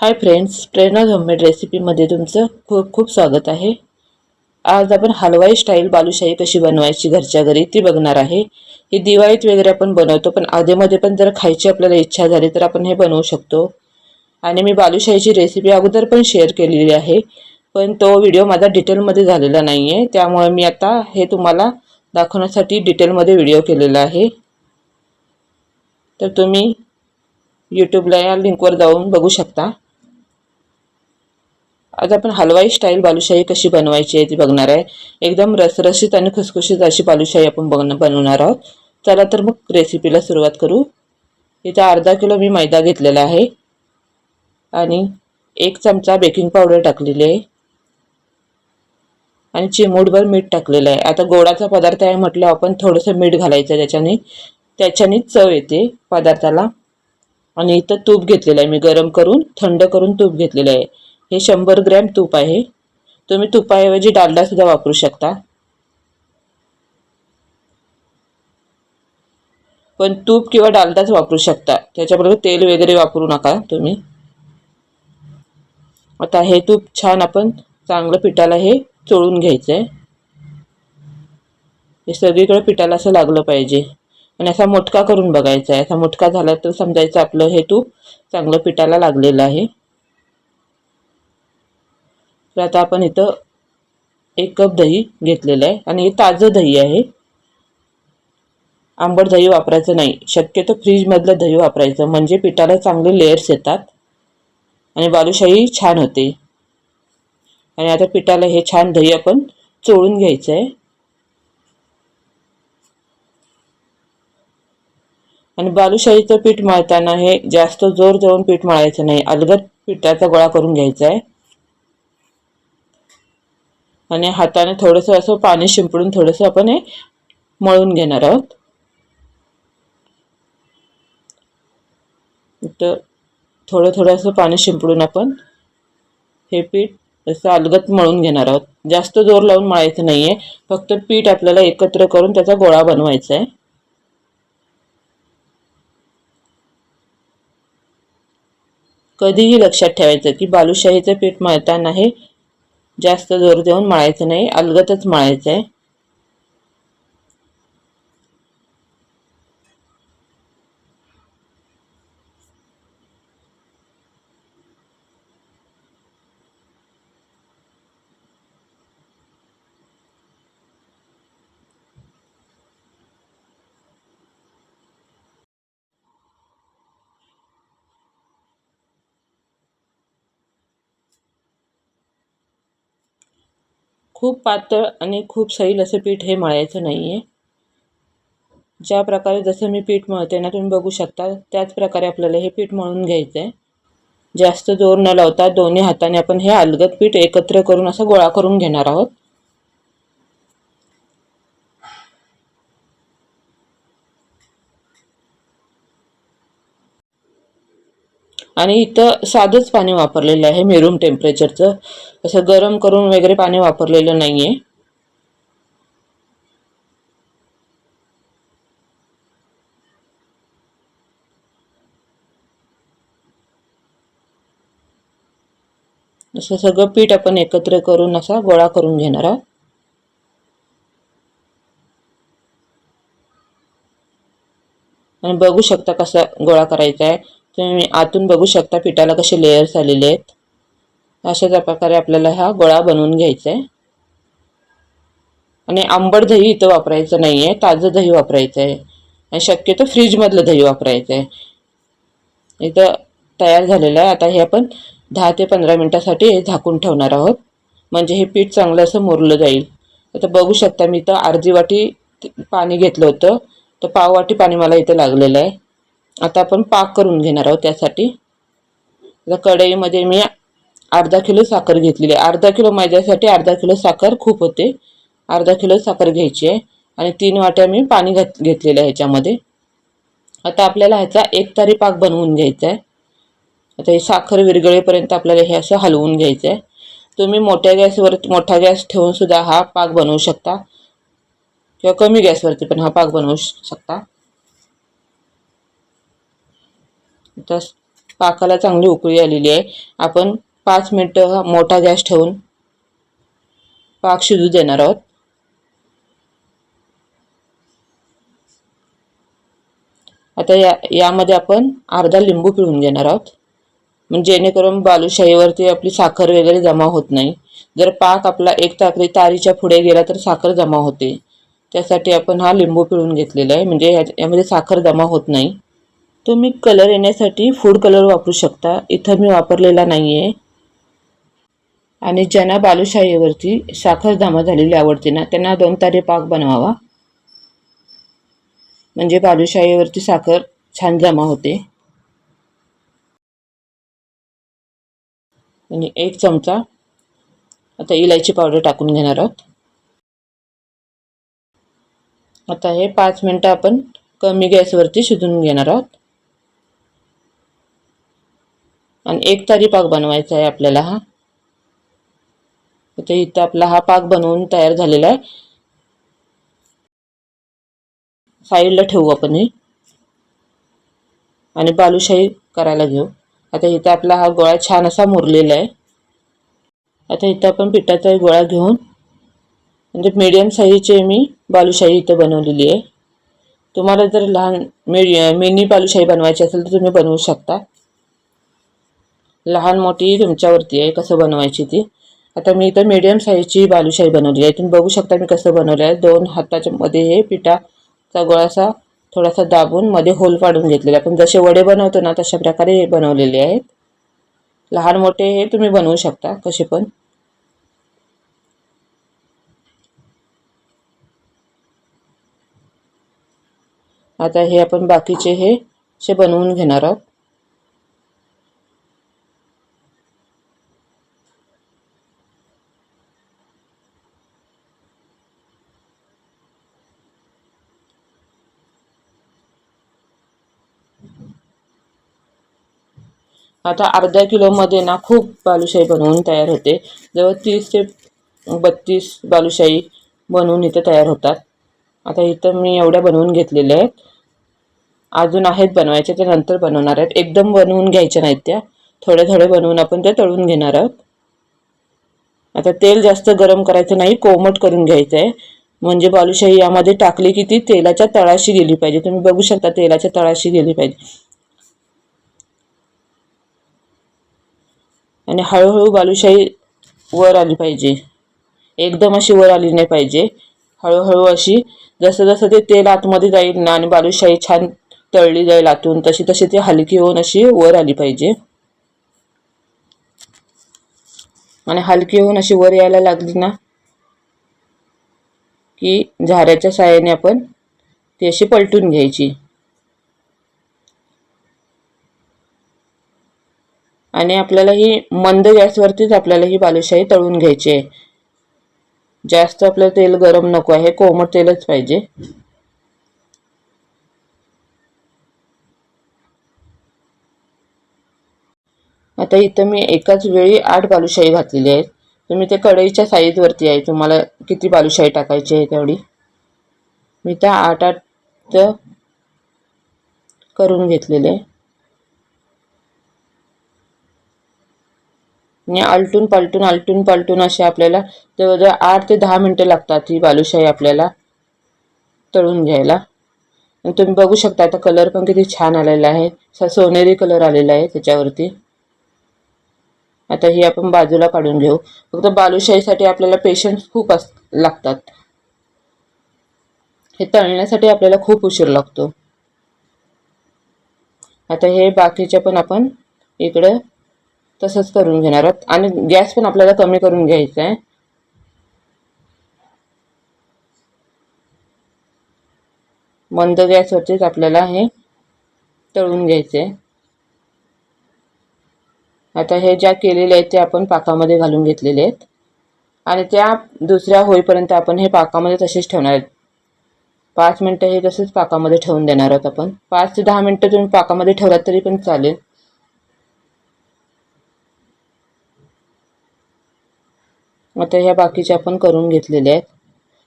Hi friends प्रेरणा homemade रेसिपीमध्ये तुमचं खूप खूप स्वागत आहे. आज आपण हलवाई स्टाईल बालुशाही कशी बनवायची घरच्या घरी ती बघणार आहे. ही दिवाळीत वगैरे आपण बनवतो पण आधेमध्ये पण जर खायची आपल्याला इच्छा झाली तर आपण हे बनवू शकतो. आणि मी बालुशाहीची रेसिपी अगोदर पण शेअर केलेली आहे पण तो व्हिडिओ माझा डिटेलमध्ये झालेला नाही आहे त्यामुळे मी आता हे तुम्हाला दाखवण्यासाठी डिटेलमध्ये व्हिडिओ केलेला आहे. तर तुम्ही यूट्यूबला या लिंकवर जाऊन बघू शकता. आज आपण हलवाई स्टाईल बालुशाही कशी बनवायची आहे ती बघणार आहे. एकदम रसरशीत आणि खुसखुशीत अशी बालुशाही आपण बघ बनवणार आहोत. चला तर मग रेसिपीला सुरुवात करू. इथं अर्धा किलो मी मैदा घेतलेला आहे. आणि एक चमचा बेकिंग पावडर टाकलेली आहे. आणि चिमूटभर मीठ टाकलेलं आहे. आता गोडाचा पदार्थ आहे म्हटलं आपण थोडंसं मीठ घालायचं त्याच्याने. त्याच्याने चव येते पदार्थाला. आणि इथं तूप घेतलेलं आहे मी. गरम करून थंड करून तूप घेतलेलं आहे. हे शंभर ग्रॅम तूप आहे. तुम्ही तुपाऐवजी डालडासुद्धा वापरू शकता. पण तूप किंवा डालडाच वापरू शकता. त्याच्याबरोबर तेल वगैरे वापरू नका तुम्ही. आता हे तूप छान आपण चांगलं पिठाला हे चोळून घ्यायचं आहे हे सगळीकडे पिठाला असं लागलं पाहिजे. आणि असा मोठका करून बघायचा आहे. असा मोठका झाला तर समजायचं आपलं हे तूप चांगलं पिठाला लागलेलं आहे. तर आता आपण इथं एक कप दही घेतलेलं आहे आणि हे ताजं दही आहे. आंबट दही वापरायचं नाही. शक्यतो फ्रीजमधलं दही वापरायचं. म्हणजे पिठाला चांगले लेयर्स येतात आणि बालुशाही छान होते. आणि आता पिठाला हे छान दही आपण चोळून घ्यायचं आहे आणि बालुशाहीचं पीठ मळताना हे जास्त जोर देऊन पीठ मळायचं नाही. अलगद पिठाचा गोळा करून घ्यायचा आहे आणि हाताने थोडंसं असं पाणी शिंपडून थोडंसं आपण हे मळून घेणार आहोत. तर थोडं थोडं असं पाणी शिंपडून आपण हे पीठ असं अलगत मळून घेणार आहोत. जास्त जोर लावून मळायचं नाही आहे फक्त पीठ आपल्याला एकत्र करून त्याचा गोळा बनवायचा आहे कधीही लक्षात ठेवायचं की बालुशाहीचं पीठ मळताना हे जास्त जोर देऊन मळायचं नाही अलगतच मळायचं आहे खूप पातळ आणि खूप सैल असं पीठ हे मळायचं नाही आहे ज्या प्रकारे जसं मी पीठ मळते ना तुम्ही बघू शकता त्याच प्रकारे आपल्याला हे पीठ मळून घ्यायचं आहे जास्त जोर न लावता दोन्ही हाताने आपण हे अलगद पीठ एकत्र करून असं गोळा करून घेणार आहोत. आणि इथं साधंच पाणी वापरलेलं आहे मेरूम टेम्परेचरचं असं गरम करून वगैरे पाणी वापरलेलं नाही आहे असं सगळं पीठ आपण एकत्र करून असा गोळा करून घेणार आहोत. आणि बघू शकता कसा गोळा करायचा आहे. तुम्ही आतून बघू शकता पिठाला कसे लेयर्स आलेले आहेत. अशाच प्रकारे आपल्याला हा गोळा बनवून घ्यायचा आहे. आणि आंबट दही इथं वापरायचं नाही आहे ताजं दही वापरायचं आहे. आणि शक्यतो फ्रीजमधलं दही वापरायचं आहे. इथं तयार झालेलं आहे. आता हे आपण दहा ते पंधरा मिनटासाठी झाकून ठेवणार आहोत. म्हणजे हे पीठ चांगलं असं मुरलं जाईल. आता बघू शकता मी इथं अर्धी वाटी पाणी घेतलं होतं. तर पाव वाटी पाणी मला इथं लागलेलं आहे. आता आपण पाक करून घेणार आहोत त्यासाठी. कढईमध्ये मी अर्धा किलो साखर घेतलेली आहे. अर्धा किलो मैद्यासाठी अर्धा किलो साखर खूप होते. अर्धा किलो साखर घ्यायची आहे. आणि तीन वाट्या मी पाणी घात घेतलेलं आहे ह्याच्यामध्ये आता आपल्याला ह्याचा एक तारी पाक बनवून घ्यायचा आहे. आता हे साखर विरगळेपर्यंत आपल्याला हे असं हलवून घ्यायचं आहे. तुम्ही मोठ्या गॅसवर मोठा गॅस ठेवूनसुद्धा हा पाक बनवू शकता. किंवा कमी गॅसवरती पण हा पाक बनवू शकता. तस पाकाला चांगली उकळी आलेली आहे. आपण पाच मिनटं हा मोठा गॅस ठेवून पाक शिजू देणार आहोत. आता या यामध्ये आपण अर्धा लिंबू पिळून घेणार आहोत. म्हणजे जेणेकरून बालुशाहीवरती आपली साखर वगैरे जमा होत नाही. जर पाक आपला एक ताकरी तारीच्या पुढे गेला तर साखर जमा होते. त्यासाठी आपण हा लिंबू पिळून घेतलेला आहे. म्हणजे या यामध्ये साखर जमा होत नाही. तुम्ही कलर येण्यासाठी फूड कलर वापरू शकता. इथं मी वापरलेला नाही आहे आणि ज्यांना बालुशाहीवरती साखर जमा झालेली आवडते ना त्यांना दोन तारे पाक बनवावा. म्हणजे बालुशाहीवरती साखर छान जमा होते. आणि एक चमचा आता इलायची पावडर टाकून घेणार आहोत. आता हे पाच मिनटं आपण कमी गॅसवरती शिजून घेणार आहोत. आणि एक तारी पाक बनवायचा आहे आपल्याला हा. आता इथं आपला हा पाक बनवून तयार झालेला आहे. साईडला ठेवू आपण हे. आणि बालुशाही करायला घेऊ. आता इथं आपला हा गोळा छान असा मुरलेला आहे. आता इथं आपण पिठाचा गोळा घेऊन म्हणजे मीडियम साईजचे मी बालुशाही इथं बनवलेली आहे. तुम्हाला जर लहान मिडी मिनी बालुशाही बनवायची असेल तर तुम्ही बनवू शकता. लहान मोठी तुमच्यावरती आहे कसं बनवायची ती. आता मी इथं मीडियम साईजची बालुशाही बनवली आहे. तुम्ही बघू शकता मी कसं बनवलं आहे. दोन हाताच्या मध्ये हे पिठाचा गोळासा थोडासा दाबून मध्ये होल पाडून घेतलेला. आपण जसे वडे बनवतो ना तशा प्रकारे हे बनवलेले आहेत. लहान मोठे हे तुम्ही बनवू शकता कसे पण. आता हे आपण बाकीचे हे असे बनवून घेणार आहोत. आता अर्ध्या किलोमध्ये ना खूप बालुशाही बनवून तयार होते. जवळ तीस ते बत्तीस बालुशाही बनवून इथे तयार होतात. आता इथं मी एवढ्या बनवून घेतलेल्या आहेत. अजून आहेत बनवायचे ते नंतर बनवणार आहेत. एकदम बनवून घ्यायच्या नाहीत त्या. थोडे थोडे बनवून आपण त्या तळून घेणार आहोत. आता तेल जास्त गरम करायचं नाही कोमट करून घ्यायचं आहे. म्हणजे बालुशाही यामध्ये टाकली की ती तेलाच्या तळाशी गेली पाहिजे. तुम्ही बघू शकता तेलाच्या तळाशी गेली पाहिजे. आणि हळूहळू बालुशाही वर आली पाहिजे. एकदम अशी वर आली नाही पाहिजे. हळूहळू अशी जसं जसं ते तेल आतमध्ये जाईल ना आणि बालुशाही छान तळली जाईल आतून तशी तशी ती हलकी होऊन अशी वर आली पाहिजे. आणि हलकी होऊन अशी वर यायला लागली ना की झाऱ्याच्या साहाय्याने आपण ती अशी पलटून घ्यायची. आणि आपल्याला ही मंद गॅसवरतीच आपल्याला ही बालुशाही तळून घ्यायची आहे. जास्त आपलं तेल गरम नको आहे कोमट तेलच पाहिजे. आता इथं मी एकाच वेळी आठ बालुशाही घातलेली आहे तुम्ही ते कढईच्या साईजवरती आहे तुम्हाला किती बालुशाही टाकायची आहे तेवढी. मी त्या आठ आठ करून घेतलेले. आहे आणि आलटून पालटून आलटून पालटून असे आपल्याला जवळजवळ आठ ते दहा मिनटं लागतात ही बालुशाही आपल्याला तळून घ्यायला. आणि तुम्ही बघू शकता आता कलर पण किती छान आलेला आहे. असा सोनेरी कलर आलेला आहे त्याच्यावरती. आता ही आपण बाजूला काढून घेऊ. फक्त बालुशाहीसाठी आपल्याला पेशन्स खूप अस लागतात. हे तळण्यासाठी आपल्याला खूप उशीर लागतो. आता हे बाकीच्या पण आपण इकडं तसंच करून घेणार आहोत. आणि गॅस पण आपल्याला कमी करून घ्यायचा आहे. मंद गॅसवरतीच आपल्याला हे तळून घ्यायचे आता हे ज्या केलेले आहेत ते आपण पाकामध्ये घालून घेतलेले आहेत. आणि त्या दुसऱ्या होईपर्यंत आपण हे पाकामध्ये तसेच ठेवणार आहेत. पाच मिनटं हे तसेच पाकामध्ये ठेवून देणार आहोत आपण. पाच ते दहा मिनटं तुम्ही पाकामध्ये ठेवलात तरी पण चालेल. आता ह्या बाकीच्या आपण करून घेतलेल्या आहेत.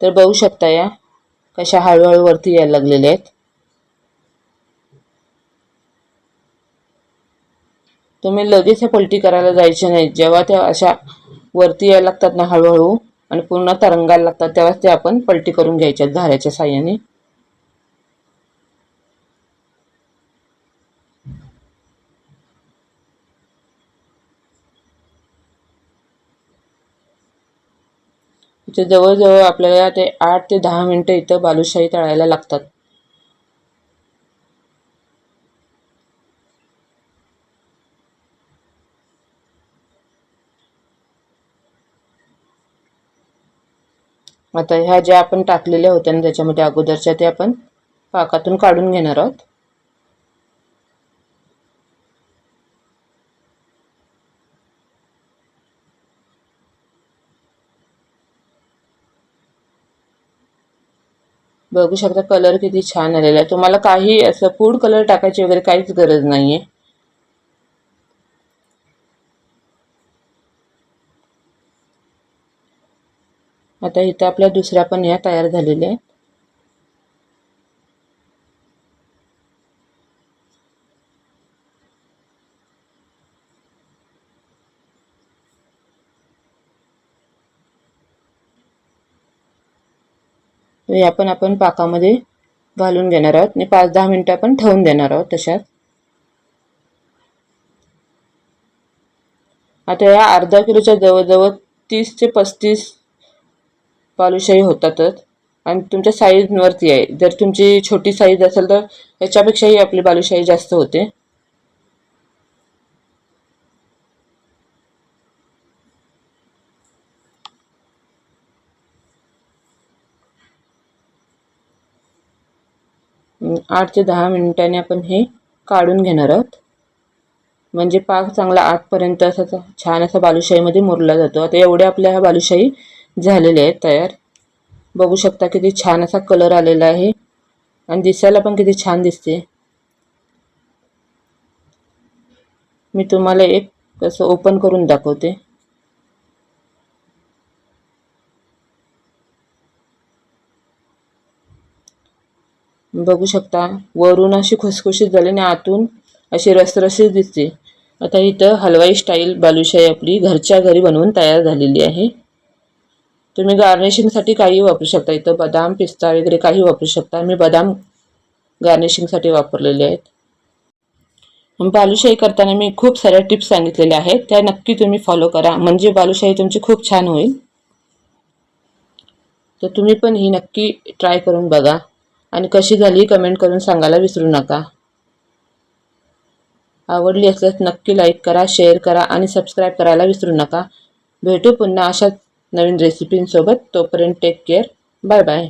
तर बघू शकता या कशा हळूहळू वरती यायला लागलेल्या आहेत. तुम्ही लगेच ह्या पलटी करायला जायचे नाही. जेव्हा त्या अशा वरती यायला लागतात ना हळूहळू आणि पूर्ण तरंगायला लागतात तेव्हाच ते आपण पलटी करून घ्यायच्या धाऱ्याच्या साह्याने. इथे जवळजवळ आपल्याला ते आठ ते दहा मिनटं इथं बालुशाही तळायला लागतात. आता ह्या ज्या आपण टाकलेल्या होत्या ना त्याच्यामध्ये अगोदरच्या ते आपण पाकातून काढून घेणार आहोत. बघू शकता कलर किती छान आलेला आहे. तुम्हाला काही असं फूड कलर टाकायची वगैरे काहीच गरज नाहीये. आता इथं आपल्या दुसऱ्या पण ह्या तयार झालेल्या आहेत या पण आपण पाकामध्ये घालून घेणार आहोत. आणि पाच दहा मिनटं आपण ठेवून देणार आहोत तशात. आता या अर्धा किलोच्या जवळजवळ तीस ते पस्तीस बालुशाही होतातच. आणि तुमच्या साईजवरती आहे. जर तुमची छोटी साईज असेल तर याच्यापेक्षाही आपली बालुशाही जास्त होते. आठ ते दहा मिनिटाने आपण हे काढून घेणार आहोत. म्हणजे पाक चांगला आतपर्यंत असा छान असा बालुशाहीमध्ये मुरला जातो. आता एवढ्या आपल्या ह्या बालुशाही झालेल्या आहेत तयार. बघू शकता किती छान असा कलर आलेला आहे. आणि दिसायला पण किती छान दिसते. मी तुम्हाला एक कसं ओपन करून दाखवते. बघू शकता. वरून अशी खुसखुशीत झाली आणि आतून अशी रसरशीत दिसते. आता इथं हलवाई स्टाईल बालुशाही आपली. घरच्या घरी बनवून तयार झालेली आहे. तुम्ही गार्निशिंगसाठी काही वापरू शकता. इथं बदाम पिस्ता वगैरे काही वापरू शकता. मी बदाम गार्निशिंगसाठी वापरलेले आहेत. बालुशाही करताना मी खूप साऱ्या टिप्स सांगितलेल्या आहेत. त्या नक्की तुम्ही फॉलो करा. म्हणजे बालुशाही तुमची खूप छान होईल. तर तुम्ही पण ही नक्की ट्राय करून बघा. आणि कशी झाली कमेंट करून सांगायला विसरू नका. आवडली असल्यास नक्की लाईक करा शेअर करा आणि सबस्क्राईब करायला विसरू नका. भेटू पुन्हा अशाच नवीन रेसिपींसोबत. तोपर्यंत टेक केअर बाय बाय